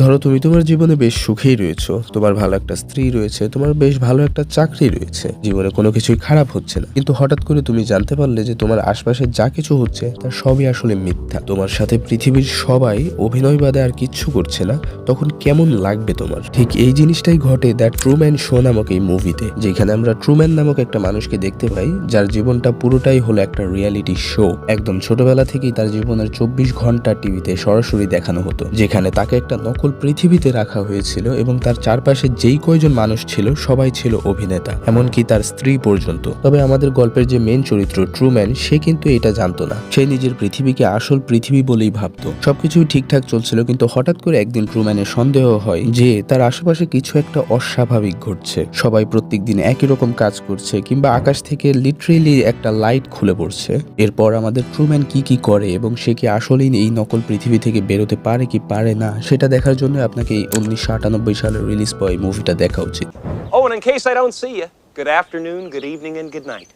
ধরো তুমি তোমার জীবনে বেশ সুখেই রয়েছো, তোমার ভালো একটা স্ত্রী রয়েছে, তোমার বেশ ভালো একটা চাকরি রয়েছে, জীবনে কোনো কিছুই খারাপ হচ্ছে না। কিন্তু হঠাৎ করে তুমি জানতে পারলে যে তোমার আশপাশে যা কিছু হচ্ছে তার সবই আসলে মিথ্যা। তোমার সাথে পৃথিবীর সবাই অভিনয় বাদে আর কিচ্ছু করছে না, তখন কেমন লাগবে তোমার? ঠিক এই জিনিসটাই ঘটে দ্য ট্রুম্যান শো নামক এই মুভিতে যেখানে আমরা ট্রুম্যান নামক একটা মানুষকে দেখতে পাই, যার জীবনটা পুরোটাই হলো একটা রিয়ালিটি শো একদম ছোটবেলা থেকেই তার জীবনের চব্বিশ ঘণ্টা টিভিতে সরাসরি দেখানো হতো, যেখানে তাকে একটা নকল পৃথিবীতে রাখা হয়েছিল এবং তার চারপাশে যেই কয়জন মানুষ ছিল, সবাই ছিল অভিনেতা, এমনকি তার স্ত্রী পর্যন্ত। তবে আমাদের গল্পের যে মেন চরিত্র ট্রুম্যান সে কিন্তু এটা জানতো না। সে নিজের পৃথিবীকে আসল পৃথিবী বলেই ভাবতো। সবকিছুই ঠিকঠাক চলছিল, কিন্তু হঠাৎ করে একদিন ট্রুম্যানের সন্দেহ হয় যে তার আশেপাশে কিছু একটা অস্বাভাবিক ঘটছে। সবাই প্রত্যেকদিন একই রকম কাজ করছে, কিংবা আকাশ থেকে লিটারেলি একটা লাইট খুলে পড়ছে। এরপর আমাদের ট্রুম্যান কি কি করে এবং সে কি আসলেই এই নকল পৃথিবী থেকে বেরোতে পারে কি পারে না, সেটা দেখার জন্য আপনাকে এই উনিশশো আটানব্বই সালে রিলিজ পাওয়া এই মুভিটা দেখা উচিত Oh, and in case I don't see you, good afternoon, good evening, and good night.